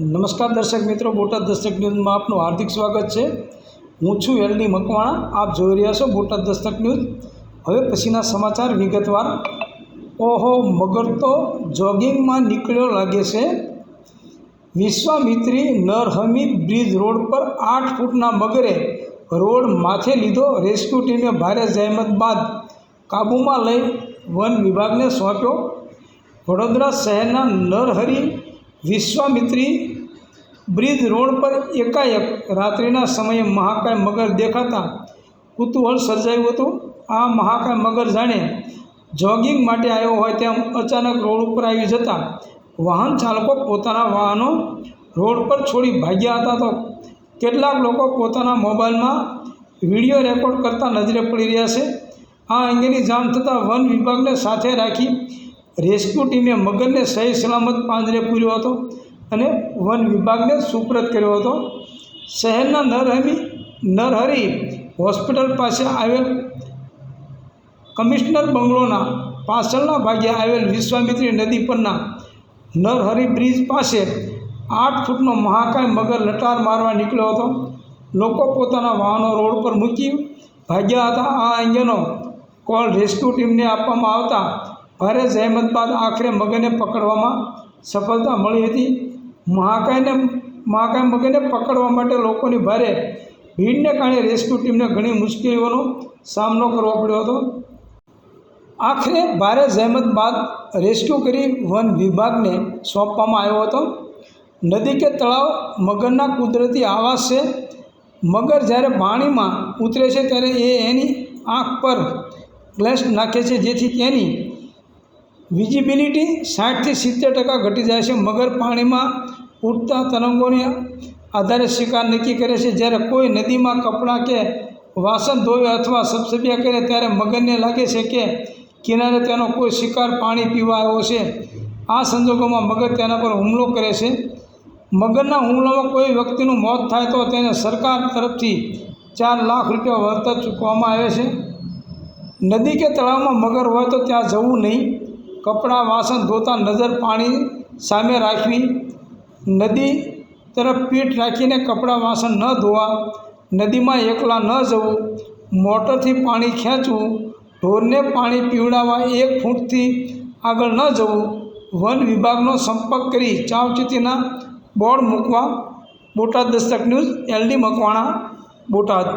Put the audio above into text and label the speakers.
Speaker 1: નમસ્કાર દર્શક મિત્રો, બોટાદ દસ્તક ન્યૂઝમાં આપનું હાર્દિક સ્વાગત છે. હું છું એલડી મકવાણા, આપ જોઈ રહ્યા છો બોટાદ દસ્તક ન્યૂઝ. હવે પછીના સમાચાર વિગતવાર. ઓહો, મગર તો જોગિંગમાં નીકળ્યો લાગે છે. વિશ્વામિત્રી નરહમીદ બ્રિજ રોડ પર આઠ ફૂટના મગરે રોડ માથે લીધો રેસ્ક્યુ ટીમે ભારે જહેમત બાદ કાબૂમાં લઈ વન વિભાગને સોંપ્યો. વડોદરા શહેરના નરહરી વિશ્વામિત્રી બ્રિજ રોડ પર એકાએક રાત્રિના સમયે મહાકાય મગર દેખાતા કુતૂહલ સર્જાયું હતું. આ મહાકાય મગર જાણે જોગિંગ માટે આવ્યો હોય તેમ અચાનક રોડ ઉપર આવી જતા વાહન ચાલકો પોતાના વાહનો રોડ પર છોડી ભાગ્યા હતા તો કેટલાક લોકો પોતાના મોબાઈલમાં વીડિયો રેકોર્ડ કરતા નજરે પડી રહ્યા છે. આ અંગેની જાણ થતાં વન વિભાગને સાથે રાખી રેસ્ક્યુ ટીમે મગરને સહી સલામત પાંજરે પૂર્યો હતો અને વન વિભાગને સુપ્રત કર્યો હતો. શહેરના નરહમી, નરહરી હોસ્પિટલ પાસે આવેલ કમિશનર બંગલોના પાછળના ભાગે આવેલ વિશ્વામિત્રી નદી પરના નરહરી બ્રિજ પાસે આઠ ફૂટનો મહાકાય મગર લટાર મારવા નીકળ્યો હતો. લોકો પોતાના વાહનો રોડ પર મૂકી ભાગ્યા હતા. આ અંગેનો કોલ રેસ્ક્યુ ટીમને આપવામાં આવતા ભારે જહેમત બાદ આખરે મગરને પકડવામાં સફળતા મળી હતી. મહાકાયને મહાકાય મગરને પકડવા માટે લોકોની ભારે ભીડને કારણે રેસ્ક્યુ ટીમને ઘણી મુશ્કેલીઓનો સામનો કરવો પડ્યો હતો. આખરે ભારે જહેમત બાદ રેસ્ક્યુ કરી વન વિભાગને સોંપવામાં આવ્યો હતો. નદી કે તળાવ મગરના કુદરતી આવાસ છે મગર જ્યારે પાણીમાં ઉતરે છે ત્યારે એ એની આંખ પર ગ્લેસ નાખે છે, જેથી તેની વિઝિબિલિટી સાઠથી સિત્તેર ટકા ઘટી જાય છે. મગર પાણીમાં ઉડતા તરંગોને આધારે શિકાર નક્કી કરે છે. જ્યારે કોઈ નદીમાં કપડાં કે વાસણ ધોવે અથવા સબસબિયા કરે ત્યારે મગરને લાગે છે કે કિનારે તેનો કોઈ શિકાર પાણી પીવા આવ્યો છે. આ સંજોગોમાં મગર તેના પર હુમલો કરે છે. મગરના હુમલામાં કોઈ વ્યક્તિનું મોત થાય તો તેને સરકાર તરફથી ચાર લાખ રૂપિયા વળતર ચૂકવવામાં આવે છે. નદી કે તળાવમાં મગર હોય તો ત્યાં જવું નહીં. કપડાં વાસણ ધોતા નજર પાણી સામે રાખવી, નદી તરફ પીઠ રાખીને કપડાં વાસણ ન ધોવા, નદીમાં એકલા ન જવું, મોટરથી પાણી ખેંચવું, ઢોરને પાણી પીવડાવવા એક ફૂટથી આગળ ન જવું, વન વિભાગનો સંપર્ક કરી ચાવચેતીના બોર્ડ મૂકવા, બોટાદ દસ્તક ન્યૂઝ, એલડી મકવાણા, બોટાદ.